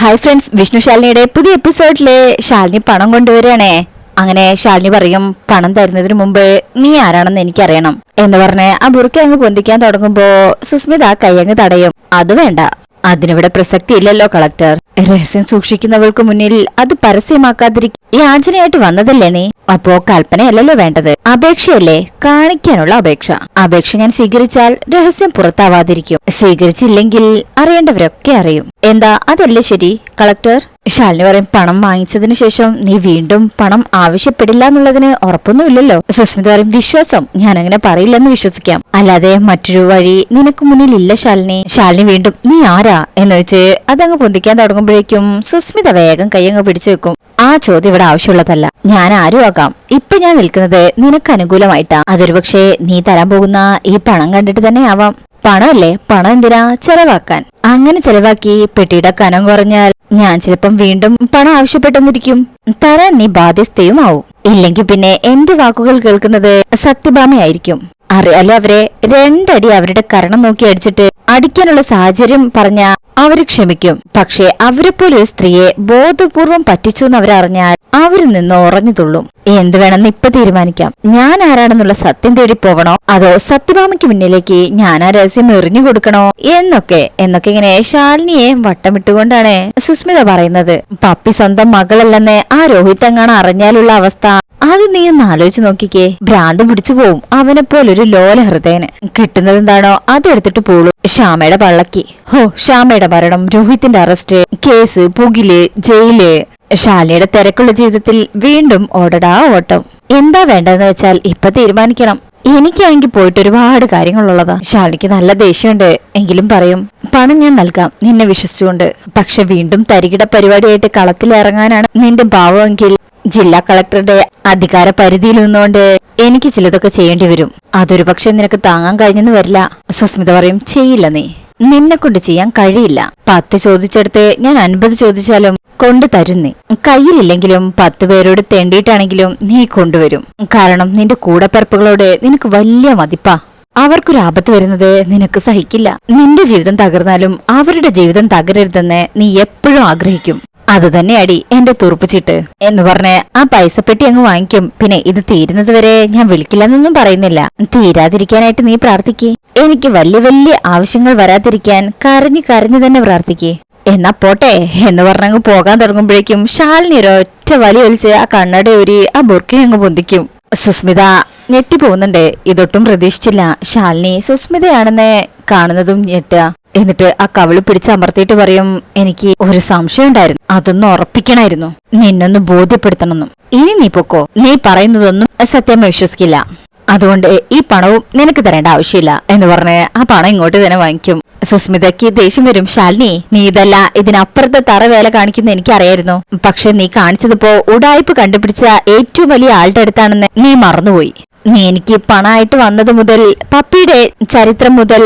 Hi friends Vishnu ശാലിനിയുടെ പുതിയ എപ്പിസോഡിലെ ശാലിനി പണം കൊണ്ടുവരികയാണേ. അങ്ങനെ ശാലിനി പറയും പണം തരുന്നതിന് മുമ്പ് നീ ആരാണെന്ന് എനിക്കറിയണം. എന്ന് പറഞ്ഞ് ആ ബുറുക്കെ അങ്ങ് പൊന്തിക്കാൻ തുടങ്ങുമ്പോ സുസ്മിത കയ്യങ്ങ് തടയും. അത് വേണ്ട. അതിനിവിടെ പ്രസക്തി ഇല്ലല്ലോ കളക്ടർ രഹസ്യം സൂക്ഷിക്കുന്നവൾക്ക് മുന്നിൽ അത് പരസ്യമാക്കാതിരിക്കും ഈ ആഞ്ചനയായിട്ട് വന്നതല്ലേ നീ? അപ്പോ കൽപ്പനയല്ലല്ലോ വേണ്ടത്. അപേക്ഷയല്ലേ? കാണിക്കാനുള്ള അപേക്ഷ. അപേക്ഷ ഞാൻ സ്വീകരിച്ചാൽ രഹസ്യം പുറത്താവാതിരിക്കും. സ്വീകരിച്ചില്ലെങ്കിൽ അറിയേണ്ടവരൊക്കെ അറിയും. എന്താ? അതല്ലേ ശരി കളക്ടർ? ശാലിനി പറയും പണം വാങ്ങിച്ചതിന് ശേഷം നീ വീണ്ടും പണം ആവശ്യപ്പെടില്ല എന്നുള്ളതിന് ഉറപ്പൊന്നുമില്ലല്ലോ. സുസ്മിത പറയും വിശ്വാസം. ഞാൻ അങ്ങനെ പറയില്ലെന്ന് വിശ്വസിക്കാം. അല്ലാതെ മറ്റൊരു വഴി നിനക്ക് മുന്നിൽ ഇല്ല ശാലിനി ശാലിനി വീണ്ടും നീ ആരാ? എന്ന് വെച്ച് അതങ്ങ് പൊന്തിക്കാൻ തുടങ്ങുമ്പോഴേക്കും സുസ്മിത വേഗം കൈയങ്ങ് പിടിച്ചു വെക്കും. ആ ചോദ്യം ഇവിടെ ആവശ്യമുള്ളതല്ല. ഞാൻ ആരും ആകാം. ഇപ്പൊ ഞാൻ നിൽക്കുന്നത് നിനക്ക് അനുകൂലമായിട്ടാ. അതൊരു പക്ഷേ നീ തരാൻ പോകുന്ന ഈ പണം കണ്ടിട്ട് തന്നെ ആവാം. പണമല്ലേ? പണം എന്തിനാ ചെലവാക്കാൻ? അങ്ങനെ ചെലവാക്കി പെട്ടിയുടെ കനം കുറഞ്ഞാൽ ഞാൻ ചിലപ്പം വീണ്ടും പണം ആവശ്യപ്പെട്ടെന്നിരിക്കും. തരാൻ നീ ബാധ്യസ്ഥയും ആവും ഇല്ലെങ്കിൽ പിന്നെ എന്റെ വാക്കുകൾ കേൾക്കുന്നത് സത്യഭാമയായിരിക്കും. അറിയാലോ അവരെ രണ്ടടി അവരുടെ കരണം നോക്കി അടിച്ചിട്ട് അടിക്കാനുള്ള സാഹചര്യം പറഞ്ഞ അവർ ക്ഷമിക്കും. പക്ഷേ അവരെ പോലെ സ്ത്രീയെ ബോധപൂർവം പറ്റിച്ചു എന്ന് അവരറിഞ്ഞാൽ അവരിൽ നിന്ന് ഉറഞ്ഞു തുള്ളും. എന്ത് വേണമെന്ന് ഇപ്പൊ തീരുമാനിക്കാം. ഞാൻ ആരാണെന്നുള്ള സത്യം തേടി പോകണോ അതോ സത്യഭാമയ്ക്ക് മുന്നിലേക്ക് ഞാൻ ആ രഹസ്യം എറിഞ്ഞു കൊടുക്കണോ? എന്നൊക്കെ എന്നൊക്കെ ഇങ്ങനെ ശാലിനിയെ വട്ടമിട്ടുകൊണ്ടാണ് സുസ്മിത പറയുന്നത്. പപ്പി സ്വന്തം മകളല്ലെന്ന് ആ രോഹിത് അങ്ങാണ് അറിഞ്ഞാലുള്ള അവസ്ഥ? അത് നീ ഒന്ന് ആലോചിച്ച് നോക്കിക്കേ. ഭ്രാന്ത് പിടിച്ചു പോവും. അവനെ പോലൊരു ലോല ഹൃദയന്. കിട്ടുന്നത് എന്താണോ അതെടുത്തിട്ട് പോളൂ. ശ്യാമയുടെ പള്ളക്കി. ഹോ ശ്യാമയുടെ മരണം. രോഹിത്തിന്റെ അറസ്റ്റ് കേസ് പുകിൽ ജയിൽ. ശാലയുടെ തിരക്കുള്ള ജീവിതത്തിൽ വീണ്ടും ഓടടാ ഓട്ടം. എന്താ വേണ്ടതെന്ന് വെച്ചാൽ ഇപ്പൊ തീരുമാനിക്കണം. എനിക്കാണെങ്കിൽ പോയിട്ട് ഒരുപാട് കാര്യങ്ങളുള്ളതാ. ശാലിക്ക് നല്ല ദേഷ്യമുണ്ട്. എങ്കിലും പറയും പണം ഞാൻ നൽകാം. നിന്നെ വിശ്വസിച്ചുകൊണ്ട്. പക്ഷെ വീണ്ടും തരികിട പരിപാടിയായിട്ട് കളത്തിലിറങ്ങാനാണ് നിന്റെ ഭാവമെങ്കിൽ ജില്ലാ കളക്ടറുടെ അധികാര പരിധിയിൽ നിന്നുകൊണ്ട് എനിക്ക് ചിലതൊക്കെ ചെയ്യേണ്ടി വരും. അതൊരു പക്ഷെ നിനക്ക് താങ്ങാൻ കഴിഞ്ഞെന്ന് വരില്ല. സുസ്മിത പറയും ചെയ്യില്ല നീ. നിന്നെ കൊണ്ട് ചെയ്യാൻ കഴിയില്ല. പത്ത് ചോദിച്ചെടുത്ത് ഞാൻ അൻപത് ചോദിച്ചാലും കൊണ്ടു തരുന്നേ കയ്യിലില്ലെങ്കിലും പത്ത് പേരോട് തെണ്ടിയിട്ടാണെങ്കിലും നീ കൊണ്ടുവരും. കാരണം നിന്റെ കൂടപ്പിറപ്പുകളോട് നിനക്ക് വലിയ മതിപ്പാ. അവർക്കൊരു ആപത്ത് വരുന്നത് നിനക്ക് സഹിക്കില്ല. നിന്റെ ജീവിതം തകർന്നാലും അവരുടെ ജീവിതം തകരരുതെന്ന് നീ എപ്പോഴും ആഗ്രഹിക്കും. അത് അടി എന്റെ തുറപ്പിച്ചിട്ട് എന്ന് പറഞ്ഞ് ആ പൈസ പെട്ടി അങ്ങ് വാങ്ങിക്കും. പിന്നെ ഇത് തീരുന്നത് വരെ ഞാൻ വിളിക്കില്ലെന്നൊന്നും പറയുന്നില്ല. തീരാതിരിക്കാനായിട്ട് നീ പ്രാർത്ഥിക്കേ. എനിക്ക് വലിയ വലിയ ആവശ്യങ്ങൾ വരാതിരിക്കാൻ കരഞ്ഞു കരഞ്ഞു തന്നെ പ്രാർത്ഥിക്കേ. എന്നാ പോട്ടെ എന്ന് പറഞ്ഞങ്ങ് പോകാൻ തുടങ്ങുമ്പോഴേക്കും ഷാലിനി ഒരൊറ്റ വലി ഒലിച്ച് ആ കണ്ണട ഊരി ആ ബുർക്കി അങ്ങ് പൊന്തിക്കും. സുസ്മിത ഞെട്ടി പോകുന്നുണ്ട് ഇതൊട്ടും പ്രതീക്ഷിച്ചില്ല. ഷാലിനി സുസ്മിതയാണെന്ന് കാണുന്നതും ഞെട്ടുക. എന്നിട്ട് ആ കവിൾ പിടിച്ചമർത്തിയിട്ട് പറയും എനിക്ക് ഒരു സംശയം ഉണ്ടായിരുന്നു. അതൊന്ന് ഉറപ്പിക്കണമായിരുന്നു നിന്നൊന്ന് ബോധ്യപ്പെടുത്തണമെന്നും. ഇനി നീ പൊക്കോ. നീ പറയുന്നതൊന്നും സത്യം വിശ്വസിക്കില്ല. അതുകൊണ്ട് ഈ പണവും നിനക്ക് തരേണ്ട ആവശ്യമില്ല. എന്ന് പറഞ്ഞ് ആ പണം ഇങ്ങോട്ട് തന്നെ വാങ്ങിക്കും. സുസ്മിതയ്ക്ക് ദേഷ്യം വരും. ശാലിനി നീ ഇതല്ല ഇതിനപ്പുറത്തെ തറ വേല കാണിക്കുന്ന എനിക്കറിയായിരുന്നു. പക്ഷെ നീ കാണിച്ചതിപ്പോ ഉടായ്പ് കണ്ടുപിടിച്ച ഏറ്റവും വലിയ ആളുടെ അടുത്താണെന്ന് നീ മറന്നുപോയി. എനിക്ക് പണമായിട്ട് വന്നത് മുതൽ പപ്പിയുടെ ചരിത്രം മുതൽ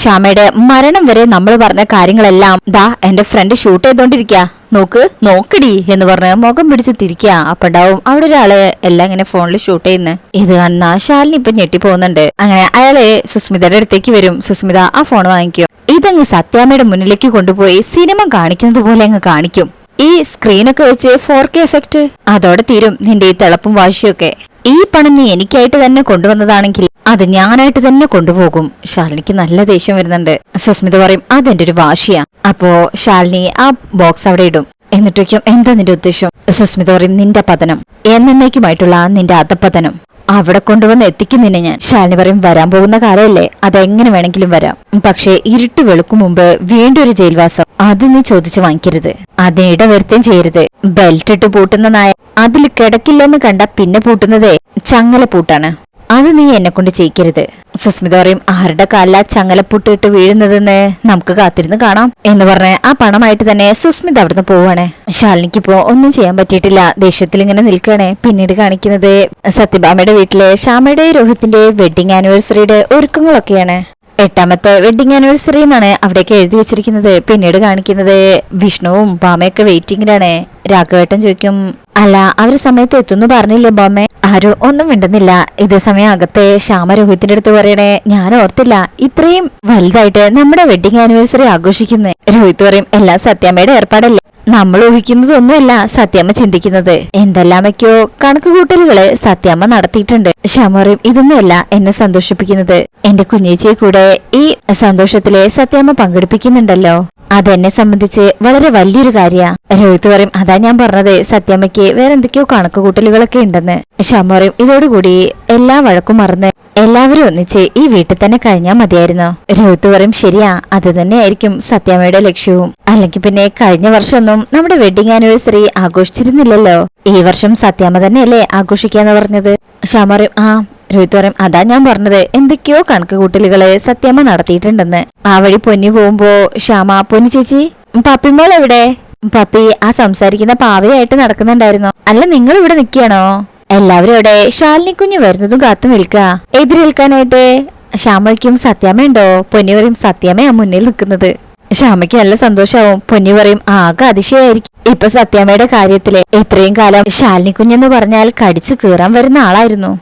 ഷാമയുടെ മരണം വരെ നമ്മൾ പറഞ്ഞ കാര്യങ്ങളെല്ലാം ദാ എന്റെ ഫ്രണ്ട് ഷൂട്ട് ചെയ്തോണ്ടിരിക്ക. നോക്ക് നോക്കടി എന്ന് പറഞ്ഞ് മുഖം പിടിച്ച് തിരിക്കുക അപ്പണ്ടാവും അവിടെ ഒരാൾ എല്ലാം ഇങ്ങനെ ഫോണിൽ ഷൂട്ട് ചെയ്യുന്നു. ഇത് കാണുന്ന ശാലിനി ഇപ്പൊ ഞെട്ടി പോകുന്നുണ്ട് അങ്ങനെ അയാൾ സുസ്മിതയുടെ അടുത്തേക്ക് വരും. സുസ്മിത ആ ഫോൺ വാങ്ങിക്കും. ഇതങ്ങ് സത്യാമ്മയുടെ മുന്നിലേക്ക് കൊണ്ടുപോയി സിനിമ കാണിക്കുന്നത് പോലെ അങ്ങ് കാണിക്കും. ഈ സ്ക്രീനൊക്കെ വെച്ച് ഫോർ കെ എഫക്ട് അതോടെ തീരും നിന്റെ ഈ തിളപ്പും വാശിയൊക്കെ. ഈ പണം നീ എനിക്കായിട്ട് തന്നെ കൊണ്ടുവന്നതാണെങ്കിൽ അത് ഞാനായിട്ട് തന്നെ കൊണ്ടുപോകും. ശാലിനിക്ക് നല്ല ദേഷ്യം വരുന്നുണ്ട്. സുസ്മിത പറയും അതെന്റെ ഒരു വാശിയാ. അപ്പോ ശാലിനി ആ ബോക്സ് അവിടെ ഇടും. എന്നിട്ടേക്കും എന്താ നിന്റെ ഉദ്ദേശം? സുസ്മിത പറയും നിന്റെ പതനം. എന്നേക്കുമായിട്ടുള്ള നിന്റെ അധപതനം. അവിടെ കൊണ്ടുവന്ന് എത്തിക്കുന്നില്ല ഞാൻ. ശാലിനി പറയും വരാൻ പോകുന്ന കാലമല്ലേ അതെങ്ങനെ വേണമെങ്കിലും വരാം. പക്ഷേ ഇരുട്ട് വെളുക്കും മുമ്പ് വീണ്ടും ഒരു ജയിൽവാസം. അത് നീ ചോദിച്ചു വാങ്ങിക്കരുത്. അതിനിട വരുത്തേം ചെയ്യരുത്. ബെൽറ്റ് ഇട്ട് പൂട്ടുന്ന നായ അതിൽ കിടക്കില്ലെന്ന് കണ്ട പിന്നെ പൂട്ടുന്നതേ ചങ്ങല പൂട്ടാണ് അത് നീ എന്നെ കൊണ്ട് ചെയ്യിക്കരുത്. സുസ്മിത പറയും ആരുടെ ചങ്ങല ചങ്ങലപ്പൂട്ടിട്ട് വീഴുന്നതെന്ന് നമുക്ക് കാത്തിരുന്ന് കാണാം. എന്ന് പറഞ്ഞ് ആ പണമായിട്ട് തന്നെ സുസ്മിത അവിടുന്ന് പോവാണ്. ശാലിനിക്കിപ്പോ ഒന്നും ചെയ്യാൻ പറ്റിയിട്ടില്ല. ദേഷ്യത്തിൽ ഇങ്ങനെ നിൽക്കുകയാണ്. പിന്നീട് കാണിക്കുന്നത് സത്യഭാമയുടെ വീട്ടിലെ ശ്യാമയുടെ രോഹത്തിന്റെ വെഡിങ് ആനിവേഴ്സറിയുടെ ഒരുക്കങ്ങളൊക്കെയാണ്. എട്ടാമത്തെ വെഡിങ് ആനിവേഴ്സറി എന്നാണ് അവിടേക്ക് എഴുതി വെച്ചിരിക്കുന്നത്. പിന്നീട് കാണിക്കുന്നത് വിഷ്ണുവും ഭാമയൊക്കെ വെയിറ്റിംഗിലാണ് രാഘവേട്ടൻ ചോദിക്കും അല്ല അവർ സമയത്ത് എത്തുന്നു പറഞ്ഞില്ലേ ബോമ്മേ? ആരും ഒന്നും മിണ്ടുന്നില്ല. ഇതേ സമയം അകത്തെ ശ്യാമ രോഹിത്തിന്റെ അടുത്ത് പറയണേ ഞാൻ ഓർത്തില്ല ഇത്രയും വലുതായിട്ട് നമ്മുടെ വെഡിങ് ആനിവേഴ്സറി ആഘോഷിക്കുന്നത് രോഹിത് പറയും എല്ലാം സത്യാമ്മയുടെ ഏർപ്പാടല്ലേ? നമ്മൾ ഊഹിക്കുന്നതൊന്നുമല്ല സത്യാമ്മ ചിന്തിക്കുന്നത്. എന്തെല്ലാമൊക്കെയോ കണക്ക് കൂട്ടലുകൾ സത്യാമ്മ നടത്തിയിട്ടുണ്ട്. ശ്യാമറിയും ഇതൊന്നുമല്ല എന്നെ സന്തോഷിപ്പിക്കുന്നത്. എന്റെ കുഞ്ഞേച്ചിയെ കൂടെ ഈ സന്തോഷത്തിലെ സത്യാമ്മ പങ്കെടുപ്പിക്കുന്നുണ്ടല്ലോ. അതെന്നെ സംബന്ധിച്ച് വളരെ വലിയൊരു കാര്യ. രോഹിത് പറയും അതാ ഞാൻ പറഞ്ഞത് സത്യാമ്മയ്ക്ക് വേറെ എന്തൊക്കെയോ കണക്ക് കൂട്ടലുകളൊക്കെ ഉണ്ടെന്ന്. ശ്യാമ ഇതോടുകൂടി എല്ലാ വഴക്കും മറന്ന് എല്ലാവരും ഒന്നിച്ച് ഈ വീട്ടിൽ തന്നെ കഴിഞ്ഞാൽ മതിയായിരുന്നു. രോഹത്ത് പറയും ശരിയാ അത് തന്നെയായിരിക്കും സത്യാമ്മയുടെ ലക്ഷ്യവും. അല്ലെങ്കിൽ പിന്നെ കഴിഞ്ഞ വർഷമൊന്നും നമ്മുടെ വെഡിങ് ആനിവേഴ്സറി ആഘോഷിച്ചിരുന്നില്ലല്ലോ. ഈ വർഷം സത്യാമ്മ തന്നെയല്ലേ ആഘോഷിക്കാന്ന് പറഞ്ഞത്? ശ്യാമറിയും ആ. രോഹിത് പറയും അതാ ഞാൻ പറഞ്ഞത്. എന്തൊക്കെയോ കണക്ക് കൂട്ടലുകൾ സത്യാമ്മ നടത്തിയിട്ടുണ്ടെന്ന്. ആ വഴി പൊന്നി പോകുമ്പോ ശ്യാമ പൊന്നി ചേച്ചി പപ്പിമോൾ എവിടെ? പപ്പി ആ സംസാരിക്കുന്ന പാവയായിട്ട് നടക്കുന്നുണ്ടായിരുന്നു. അല്ല നിങ്ങൾ ഇവിടെ നിൽക്കുകയാണോ? എല്ലാവരും അവിടെ ശാലിനി കുഞ്ഞു വരുന്നതും കാത്തു നിൽക്കുക. എതിരേൽക്കാനായിട്ട് ശ്യാമയ്ക്കും സത്യാമ്മ ഉണ്ടോ? പൊന്നി പറയും സത്യാമ്മയാ മുന്നിൽ നിൽക്കുന്നത്. ശ്യാമയ്ക്ക് നല്ല സന്തോഷാവും. പൊന്നി പറയും ആകെ അതിശയായിരിക്കും. ഇപ്പൊ സത്യാമ്മയുടെ കാര്യത്തിൽ ഇത്രയും കാലം ശാലിനി കുഞ്ഞെന്ന് പറഞ്ഞാൽ കടിച്ചു കീറാൻ വരുന്ന ആളായിരുന്നു.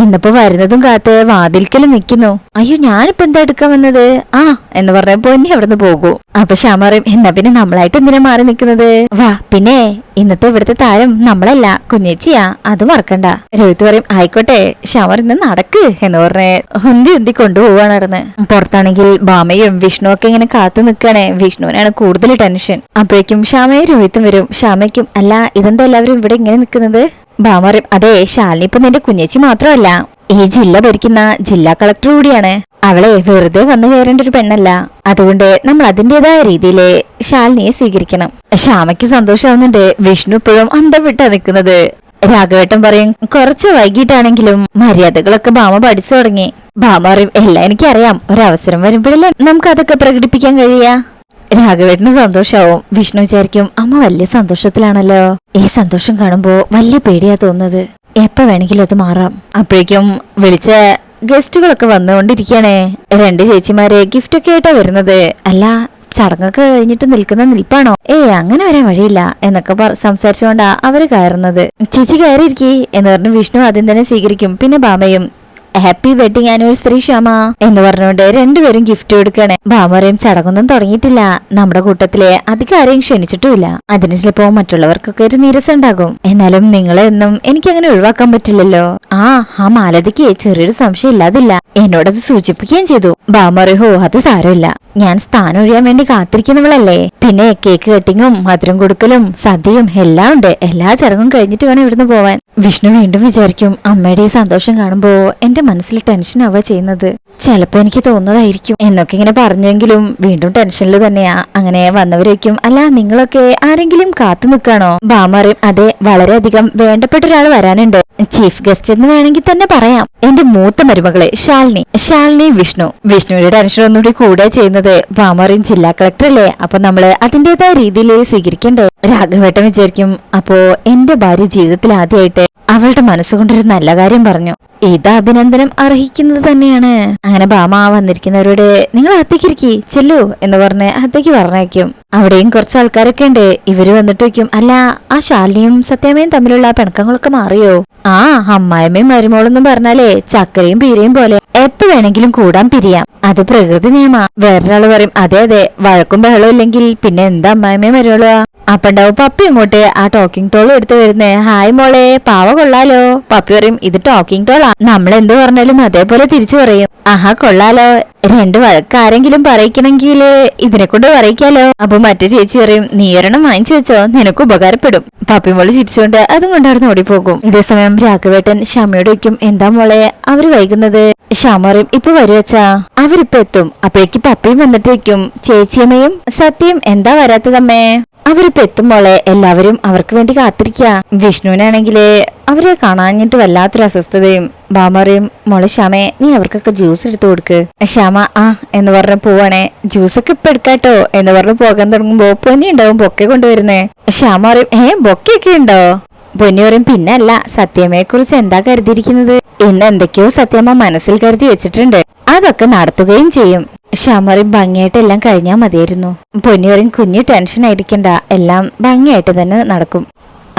ഇന്നിപ്പോ വരുന്നതും കാത്ത് വാതിൽക്കൽ നിൽക്കുന്നു അയ്യോ ഞാനിപ്പോ എന്താ എടുക്കാൻ വന്നത്? ആ എന്ന് പറഞ്ഞപ്പോ ഇനി അവിടുന്ന് പോകൂ. അപ്പൊ ശ്യാമ പറയും എന്നാ പിന്നെ നമ്മളായിട്ട് എന്തിനാ മാറി നിൽക്കുന്നത് വാ പിന്നെ ഇന്നത്തെ ഇവിടുത്തെ താരം നമ്മളല്ല കുഞ്ഞേച്ചിയാ അത് മറക്കണ്ട. രോഹിത് പറയും ആയിക്കോട്ടെ ശ്യാമർ ഇന്ന് നടക്ക് എന്ന് പറഞ്ഞ് ഹുന്തി ഹുന്തി കൊണ്ടുപോവാണ് നടന്ന് പുറത്താണെങ്കിൽ ബാമയും വിഷ്ണു ഒക്കെ ഇങ്ങനെ കാത്തു നിൽക്കണേ വിഷ്ണുവിനാണ് കൂടുതൽ ടെൻഷൻ. അപ്പോഴേക്കും ശ്യാമയും രോഹിത്തും വരും. ശ്യാമയ്ക്കും അല്ല ഇതെന്താ എല്ലാവരും ഇവിടെ ഇങ്ങനെ നിൽക്കുന്നത്? ബാമറി അതെ ശാലിനി ഇപ്പൊ നിന്റെ കുഞ്ഞേച്ചി മാത്രമല്ല. ഈ ജില്ല ഭരിക്കുന്ന ജില്ലാ കളക്ടർ കൂടിയാണ്. അവളെ വെറുതെ വന്നു കയറേണ്ട ഒരു പെണ്ണല്ല. അതുകൊണ്ട് നമ്മൾ അതിന്റേതായ രീതിയിൽ ശാലിനിയെ സ്വീകരിക്കണം. ശ്യാമയ്ക്ക് സന്തോഷമാവുന്നുണ്ട് വിഷ്ണു ഇപ്പോഴും അന്തം വിട്ടാ നിൽക്കുന്നത്. രാഘവേട്ടൻ പറയും കുറച്ച് വൈകിട്ടാണെങ്കിലും മര്യാദകളൊക്കെ ഭാമ പഠിച്ചു തുടങ്ങി. ഭാമ പറയും എല്ലാം എനിക്കറിയാം. ഒരവസരം വരുമ്പോഴല്ലേ നമുക്ക് അതൊക്കെ പ്രകടിപ്പിക്കാൻ കഴിയാ രാഘവേട്ടന് സന്തോഷാവും. വിഷ്ണു വിചാരിക്കും അമ്മ വലിയ സന്തോഷത്തിലാണല്ലോ. ഈ സന്തോഷം കാണുമ്പോ വലിയ പേടിയാ തോന്നുന്നത്. എപ്പ വേണമെങ്കിലും അത് മാറാം. അപ്പോഴേക്കും വിളിച്ച ഗസ്റ്റുകളൊക്കെ വന്നുകൊണ്ടിരിക്കണേ രണ്ട് ചേച്ചിമാരെ ഗിഫ്റ്റ് ഒക്കെ ആയിട്ടാ വരുന്നത്. അല്ല ചടങ്ങൊക്കെ കഴിഞ്ഞിട്ട് നിൽക്കുന്ന നിൽപ്പാണോ? ഏ അങ്ങനെ വരാൻ വഴിയില്ല എന്നൊക്കെ സംസാരിച്ചുകൊണ്ടാ അവർ കയറുന്നത്. ചേച്ചി കയറിയിരിക്കി എന്ന് പറഞ്ഞ് വിഷ്ണു ആദ്യം തന്നെ സ്വീകരിക്കും. പിന്നെ ബാമയും ഹാപ്പി വെഡിങ് ആനിവേഴ്സറി ക്ഷമ എന്ന് പറഞ്ഞുകൊണ്ട് രണ്ടുപേരും ഗിഫ്റ്റ് കൊടുക്കണേ. ഭാമറയും ചടങ്ങൊന്നും തുടങ്ങിയിട്ടില്ല. നമ്മുടെ കൂട്ടത്തിലെ അധികം ആരെയും ക്ഷണിച്ചിട്ടുമില്ല. അതിന് ചിലപ്പോ മറ്റുള്ളവർക്കൊക്കെ ഒരു നീരസം ഉണ്ടാകും. എന്നാലും നിങ്ങളെന്നും എനിക്ക് അങ്ങനെ ഒഴിവാക്കാൻ പറ്റില്ലല്ലോ. ആ ആ മാലതിക്ക് ചെറിയൊരു സംശയം ഇല്ലാതില്ല എന്നോടത് സൂചിപ്പിക്കുകയും ചെയ്തു. ഭാമറി ഹോ അത് സാരമില്ല. ഞാൻ സ്ഥാനം ഒഴിയാൻ വേണ്ടി കാത്തിരിക്കുന്നവളല്ലേ? പിന്നെ കേക്ക് കട്ടിങ്ങും മധുരം കൊടുക്കലും സദ്യയും എല്ലാം ഉണ്ട്. എല്ലാ ചടങ്ങും കഴിഞ്ഞിട്ട് വേണം ഇവിടുന്ന് പോവാൻ. വിഷ്ണു വീണ്ടും വിചാരിക്കും അമ്മയുടെ ഈ സന്തോഷം കാണുമ്പോ എന്റെ മനസ്സിൽ ടെൻഷൻ ആവുക ചെയ്യുന്നത്. ചിലപ്പോ എനിക്ക് തോന്നുന്നതായിരിക്കും. എന്നൊക്കെ ഇങ്ങനെ പറഞ്ഞെങ്കിലും വീണ്ടും ടെൻഷനിൽ തന്നെയാ. അങ്ങനെ വന്നവരേക്കും അല്ല നിങ്ങളൊക്കെ ആരെങ്കിലും കാത്തു നിൽക്കാണോ? ബാമറിയും അതെ വളരെയധികം വേണ്ടപ്പെട്ട ഒരാൾ വരാനുണ്ട്. ചീഫ് ഗസ്റ്റ് എന്ന് വേണമെങ്കിൽ തന്നെ പറയാം. എന്റെ മൂത്ത മരുമകളെ ശാലിനി. ശാലിനി വിഷ്ണു. വിഷ്ണുവിന്റെ ടെൻഷൻ ഒന്നുകൂടി കൂടെ ചെയ്യുന്നത്. ബാമറിയും ജില്ലാ കളക്ടർ അല്ലേ? അപ്പൊ നമ്മൾ അതിന്റേതായ രീതിയിൽ സ്വീകരിക്കണ്ടേ? രാഘവേട്ടൻ വിചാരിക്കും അപ്പോ എന്റെ ഭാര്യ ജീവിതത്തിൽ ആദ്യമായിട്ട് അവളുടെ മനസ്സുകൊണ്ടൊരു നല്ല കാര്യം പറഞ്ഞു. ഇത് അഭിനന്ദനം അർഹിക്കുന്നത് തന്നെയാണ്. അങ്ങനെ ബാമ വന്നിരിക്കുന്നവരോട് നിങ്ങൾ അത്തേക്കിരിക്കി ചെല്ലു എന്ന് പറഞ്ഞ് അത്തേക്ക് പറഞ്ഞേക്കും അവിടെയും കുറച്ച് ആൾക്കാരൊക്കെ ഉണ്ട്. ഇവർ വന്നിട്ട് വയ്ക്കും അല്ല ആ ശാലിനിയും സത്യാമ്മയും തമ്മിലുള്ള പിണക്കങ്ങളൊക്കെ മാറിയോ? ആ അമ്മായമ്മയും മരുമോളെന്നും പറഞ്ഞാലേ ചക്കരയും പീരയും പോലെ എപ്പോ വേണമെങ്കിലും കൂടാൻ പിരിയാം. അത് പ്രകൃതി നിയമ. വേറൊരാൾ പറയും അതെ അതെ വഴക്കും ബഹളവും ഇല്ലെങ്കിൽ പിന്നെ എന്താ അമ്മായമ്മയും മരുമോളോ അപ്പണ്ടാവും പപ്പി ഇങ്ങോട്ട് ആ ടോക്കിംഗ് ടോൾ എടുത്ത് വരുന്നേ. ഹായ് മോളെ പാവ കൊള്ളാലോ. പപ്പി പറയും ഇത് ടോക്കിംഗ് ടോൾ നമ്മൾ എന്ത് പറഞ്ഞാലും അതേപോലെ തിരിച്ചു പറയും. ആഹാ കൊള്ളാലോ. രണ്ട് വഴക്കാരെങ്കിലും പറയിക്കണമെങ്കിൽ ഇതിനെ കൊണ്ട് പറയിക്കാലോ. അപ്പൊ മറ്റു ചേച്ചി പറയും നീ ഒരെണ്ണം വാങ്ങിച്ചു വെച്ചോ നിനക്ക് ഉപകാരപ്പെടും. പപ്പി മോൾ ചിരിച്ചുകൊണ്ട് അതും കൊണ്ടായിരുന്നു ഓടിപ്പോകും. ഇതേസമയം രാഘവേട്ടൻ ഷമയോട് വയ്ക്കും എന്താ മോളെ അവർ വൈകുന്നത്? ക്ഷമ പറയും ഇപ്പൊ വരുവച്ചാ അവരിപ്പോ എത്തും. അപ്പോഴേക്ക് പപ്പിയും വന്നിട്ട് വയ്ക്കും ചേച്ചിയമ്മയും സത്യം എന്താ വരാത്തതമ്മേ? അവരിപ്പോ എത്തുമ്പോളെ എല്ലാവരും അവർക്ക് വേണ്ടി കാത്തിരിക്കുക വിഷ്ണുവിനാണെങ്കിൽ അവരെ കാണാഞ്ഞിട്ട് വല്ലാത്തൊരു അസ്വസ്ഥതയും ബാമറിയും മോളെ ശ്യാമേ നീ അവർക്കൊക്കെ ജ്യൂസ് എടുത്തു കൊടുക്ക്. ശ്യാമ ആ എന്ന് പറഞ്ഞ് പോവാണേ. ജ്യൂസൊക്കെ ഇപ്പൊ എടുക്കാട്ടോ എന്ന് പറഞ്ഞ് പോകാൻ തുടങ്ങുമ്പോ പൊന്നി ഉണ്ടാവും ബൊക്കെ കൊണ്ടുവരുന്നേ. ശ്യാമ പറയും ഏ ബൊക്കെയൊക്കെ ഉണ്ടോ? പൊന്നി പറയും പിന്നല്ല സത്യമ്മയെ കുറിച്ച് എന്താ കരുതിയിരിക്കുന്നത്? ഇന്ന് എന്തൊക്കെയോ സത്യമ്മ മനസ്സിൽ കരുതി വെച്ചിട്ടുണ്ട്. അതൊക്കെ നടത്തുകയും ചെയ്യും. ഷമറിൻ ഭംഗിയായിട്ട് എല്ലാം കഴിഞ്ഞാൽ മതിയായിരുന്നു. പൊന്നിയോറിൻ കുഞ്ഞ് ടെൻഷൻ ആയിരിക്കണ്ട എല്ലാം ഭംഗിയായിട്ട് തന്നെ നടക്കും.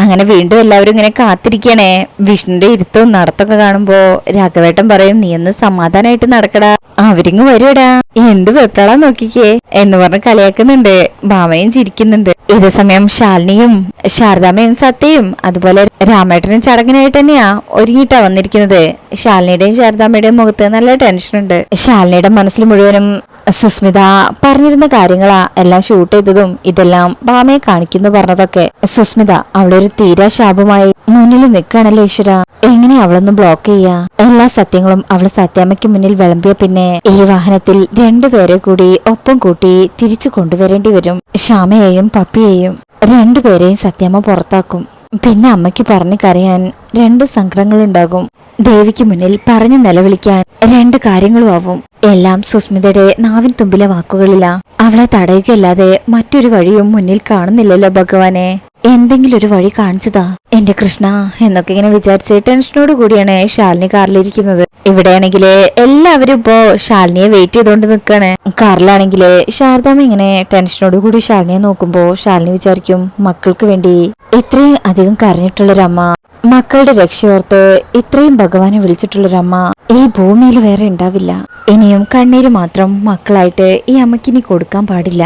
അങ്ങനെ വീണ്ടും എല്ലാവരും ഇങ്ങനെ കാത്തിരിക്കണേ. വിഷ്ണുന്റെ ഇരുത്തവും നടത്തൊക്കെ കാണുമ്പോ രാഘവേട്ടൻ പറയും നീ ഒന്ന് സമാധാനായിട്ട് നടക്കടാ. അവരിങ്ങ് വരുവടാ. എന്ത് വെപ്പളാ നോക്കിക്കേ. എന്ന് പറഞ്ഞ് കളിയാക്കുന്നുണ്ട്. ഭാമയും ചിരിക്കുന്നുണ്ട്. ഇതേ സമയം ശാലിനിയും ശാരദാമ്മയും സത്യയും അതുപോലെ രാമേട്ടനും ചടങ്ങിനായിട്ട് തന്നെയാ ഒരുങ്ങിട്ടാ വന്നിരിക്കുന്നത്. ശാലിനിയുടെയും ശാരദാമ്മയുടെയും മുഖത്ത് നല്ല ടെൻഷനുണ്ട് ശാലിനിയുടെ മനസ്സിൽ മുഴുവനും സുസ്മിത പറഞ്ഞിരുന്ന കാര്യങ്ങളാ എല്ലാം ഷൂട്ട് ചെയ്തതും ഇതെല്ലാം ഭാമയെ കാണിക്കുന്നു പറഞ്ഞതൊക്കെ. സുസ്മിത അവളൊരു തീരാ ശാപമായി മുന്നിൽ നിൽക്കുകയാണല്ലോ ഈശ്വര? എങ്ങനെ അവളൊന്ന് ബ്ലോക്ക് ചെയ്യാ? എല്ലാ സത്യങ്ങളും അവൾ സത്യാമ്മയ്ക്ക് മുന്നിൽ വിളമ്പിയ പിന്നെ ഈ വാഹനത്തിൽ രണ്ടുപേരെ കൂടി ഒപ്പം കൂട്ടി തിരിച്ചു കൊണ്ടുവരേണ്ടി വരും. ശ്യാമയെയും പപ്പിയെയും രണ്ടുപേരെയും സത്യാമ്മ പുറത്താക്കും. പിന്നെ അമ്മയ്ക്ക് പറഞ്ഞു കരയാൻ രണ്ട് സങ്കടങ്ങളുണ്ടാകും ദേവിക്ക് മുന്നിൽ പറഞ്ഞു നിലവിളിക്കാൻ രണ്ട് കാര്യങ്ങളും ആവും. എല്ലാം സുസ്മിതയുടെ നാവിൻ തുമ്പിലെ വാക്കുകളിലാ. അവളെ തടയുകയല്ലാതെ മറ്റൊരു വഴിയും മുന്നിൽ കാണുന്നില്ലല്ലോ ഭഗവാനെ. എന്തെങ്കിലും ഒരു വഴി കാണിച്ചതാ. എന്റെ കൃഷ്ണ എന്നൊക്കെ ഇങ്ങനെ വിചാരിച്ച് ടെൻഷനോട് കൂടിയാണ് ശാലിനി കാറിലിരിക്കുന്നത്. ഇവിടെയാണെങ്കിൽ എല്ലാവരും ഇപ്പോ ശാലിനിയെ വെയിറ്റ് ചെയ്തോണ്ട് നിക്കാണ്. കാറിലാണെങ്കിൽ ശാരദാമ്മ ഇങ്ങനെ ടെൻഷനോട് കൂടി ശാലിനിയെ നോക്കുമ്പോ ശാലിനി വിചാരിക്കും മക്കൾക്ക് വേണ്ടി ഇത്രയും അധികം കരഞ്ഞിട്ടുള്ളൊരമ്മ മക്കളുടെ രക്ഷയോർത്ത് ഇത്രയും ഭഗവാനെ വിളിച്ചിട്ടുള്ളൊരമ്മ ഈ ഭൂമിയിൽ വേറെ ഉണ്ടാവില്ല. ഇനിയും കണ്ണീര് മാത്രം മക്കളായിട്ട് ഈ അമ്മക്കിനി കൊടുക്കാൻ പാടില്ല.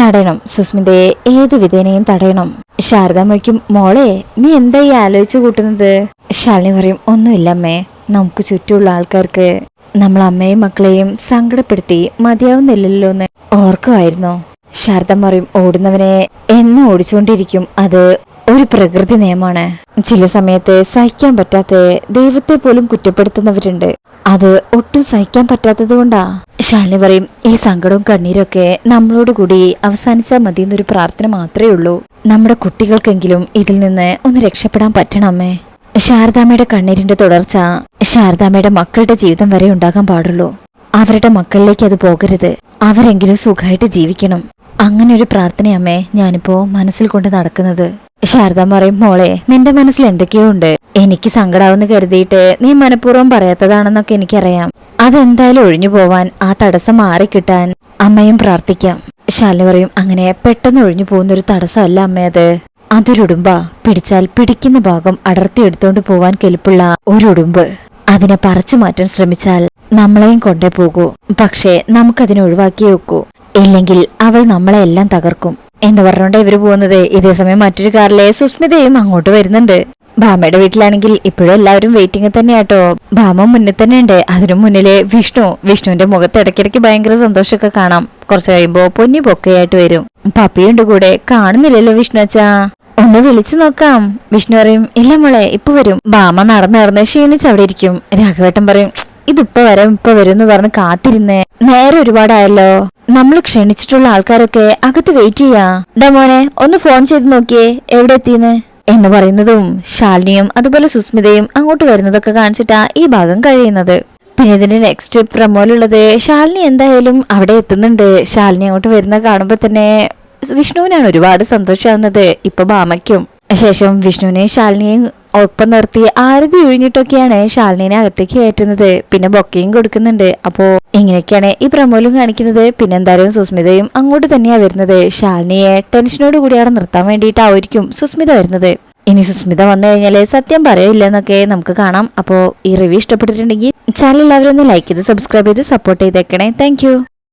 തടയണം. സുസ്മിതയെ ഏത് വിധേനയും തടയണം. ശാരദാമ്മയ്ക്കും മോളെ നീ എന്താ ഈ ആലോചിച്ചു കൂട്ടുന്നത്? ശാലിനി പറയും ഒന്നുമില്ല അമ്മേ നമുക്ക് ചുറ്റുമുള്ള ആൾക്കാർക്ക് നമ്മൾ അമ്മയും മക്കളെയും സങ്കടപ്പെടുത്തി മതിയാവുന്നില്ലല്ലോ എന്ന് ഓർക്കുമായിരുന്നു. ശാരദം പറയും ഓടുന്നവനെ എന്നും ഓടിച്ചുകൊണ്ടിരിക്കും. അത് ഒരു പ്രകൃതി നിയമമാണ്. ചില സമയത്ത് സഹിക്കാൻ പറ്റാത്ത ദൈവത്തെ പോലും കുറ്റപ്പെടുത്തുന്നവരുണ്ട്. അത് ഒട്ടും സഹിക്കാൻ പറ്റാത്തത് കൊണ്ടാ. ശാലിനി പറയും ഈ സങ്കടവും കണ്ണീരൊക്കെ നമ്മളോട് കൂടി അവസാനിച്ചാൽ മതി എന്നൊരു പ്രാർത്ഥന മാത്രമേ ഉള്ളൂ. നമ്മുടെ കുട്ടികൾക്കെങ്കിലും ഇതിൽ നിന്ന് ഒന്ന് രക്ഷപ്പെടാൻ പറ്റണമേ. ശാരദാമ്മയുടെ കണ്ണീരിന്റെ തുടർച്ച ശാരദാമ്മയുടെ മക്കളുടെ ജീവിതം വരെ ഉണ്ടാകാൻ പാടുള്ളൂ. അവരുടെ മക്കളിലേക്ക് അത് പോകരുത്. അവരെങ്കിലും സുഖമായിട്ട് ജീവിക്കണം. അങ്ങനെ ഒരു പ്രാർത്ഥനയമ്മേ ഞാനിപ്പോ മനസ്സിൽ കൊണ്ട് നടക്കുന്നത്. ശാരദ പറയും മോളെ നിന്റെ മനസ്സിൽ എന്തൊക്കെയോ ഉണ്ട് എനിക്ക് സങ്കടാവെന്ന് കരുതിയിട്ട് നീ മനഃപൂർവം പറയാത്തതാണെന്നൊക്കെ എനിക്കറിയാം. അതെന്തായാലും ഒഴിഞ്ഞു പോവാൻ ആ തടസ്സം മാറിക്കിട്ടാൻ അമ്മയും പ്രാർത്ഥിക്കാം. ശാലിനി പറയും അങ്ങനെ പെട്ടെന്ന് ഒഴിഞ്ഞു പോകുന്ന ഒരു തടസ്സമല്ല അമ്മയത് അതൊരുടുമ്പ. പിടിച്ചാൽ പിടിക്കുന്ന ഭാഗം അടർത്തി എടുത്തോണ്ട് പോവാൻ കെൽപ്പുള്ള ഒരുടുമ്പ്. അതിനെ പറിച്ചു മാറ്റാൻ ശ്രമിച്ചാൽ നമ്മളെയും കൊണ്ടേ പോകൂ. പക്ഷേ നമുക്കതിനെ ഒഴിവാക്കി വെക്കൂ ഇല്ലെങ്കിൽ അവൾ നമ്മളെ എല്ലാം തകർക്കും. എന്ന് പറഞ്ഞോണ്ട് ഇവർ പോകുന്നത്? ഇതേ സമയം മറ്റൊരു കാറിലെ സുസ്മിതയും അങ്ങോട്ട് വരുന്നുണ്ട്. ഭാമയുടെ വീട്ടിലാണെങ്കിൽ ഇപ്പോഴും എല്ലാവരും വെയിറ്റിംഗ് തന്നെയാട്ടോ. ഭാമ മുന്നിൽ തന്നെ ഉണ്ട് അതിനു മുന്നിലെ വിഷ്ണു. വിഷ്ണുവിന്റെ മുഖത്ത് ഇടയ്ക്കിടയ്ക്ക് ഭയങ്കര സന്തോഷമൊക്കെ കാണാം. കുറച്ച് കഴിയുമ്പോ പൊന്നി പൊക്കയായിട്ട് വരും. പപ്പിയുണ്ട് കൂടെ. കാണുന്നില്ലല്ലോ വിഷ്ണു അച്ഛാ. ഒന്ന് വിളിച്ചു നോക്കാം. വിഷ്ണു പറയും ഇല്ല മോളെ ഇപ്പൊ വരും. ഭാമ നടന്ന് നടന്ന് ക്ഷീണിച്ച് അവിടെ ഇരിക്കും. രാഘവേട്ടൻ പറയും ഇതിപ്പോ വരാം ഇപ്പൊ വരും എന്ന് പറഞ്ഞ് കാത്തിരുന്നേ നേരെ ഒരുപാടായല്ലോ. നമ്മൾ ക്ഷണിച്ചിട്ടുള്ള ആൾക്കാരൊക്കെ അകത്ത് വെയിറ്റ് ചെയ്യാ. ഡാ മോനെ ഒന്ന് ഫോൺ ചെയ്ത് നോക്കിയേ എവിടെ എത്തിന്ന്? എന്ന് പറയുന്നതും ശാലിനിയും അതുപോലെ സുസ്മിതയും അങ്ങോട്ട് വരുന്നതൊക്കെ കാണിച്ചിട്ടാ ഈ ഭാഗം കഴിയുന്നത്. പിന്നെ ഇതിന്റെ നെക്സ്റ്റ് പ്രമോലുള്ളത് ശാലിനി എന്തായാലും അവിടെ എത്തുന്നുണ്ട്. ശാലിനി അങ്ങോട്ട് വരുന്ന കാണുമ്പോ തന്നെ വിഷ്ണുവിനാണ് ഒരുപാട് സന്തോഷമാവുന്നത്. ഇപ്പൊ ഭാമയ്ക്കും. ശേഷം വിഷ്ണുവിനെയും ശാലിനിയെയും ഒപ്പം നിർത്തി ആരതി ഒഴിഞ്ഞിട്ടൊക്കെയാണ് ശാലിനിനെ അകത്തേക്ക് കയറ്റുന്നത്. പിന്നെ ബൊക്കയും കൊടുക്കുന്നുണ്ട്. അപ്പോ ഇങ്ങനെയൊക്കെയാണ് ഈ പ്രമോലും കാണിക്കുന്നത്. പിന്നെ എന്തായാലും സുസ്മിതയും അങ്ങോട്ട് തന്നെയാ വരുന്നത്. ശാലിനിയെ ടെൻഷനോട് കൂടിയാണ് നിർത്താൻ വേണ്ടിയിട്ടായിരിക്കും സുസ്മിത വരുന്നത്. ഇനി സുസ്മിത വന്നു കഴിഞ്ഞാൽ സത്യം പറയില്ല എന്നൊക്കെ നമുക്ക് കാണാം. അപ്പോ ഈ റിവ്യൂ ഇഷ്ടപ്പെട്ടിട്ടുണ്ടെങ്കിൽ ചാനൽ എല്ലാവരും ഒന്ന് ലൈക്ക് ചെയ്ത് സബ്സ്ക്രൈബ് ചെയ്ത് സപ്പോർട്ട് ചെയ്തേക്കണേ. താങ്ക്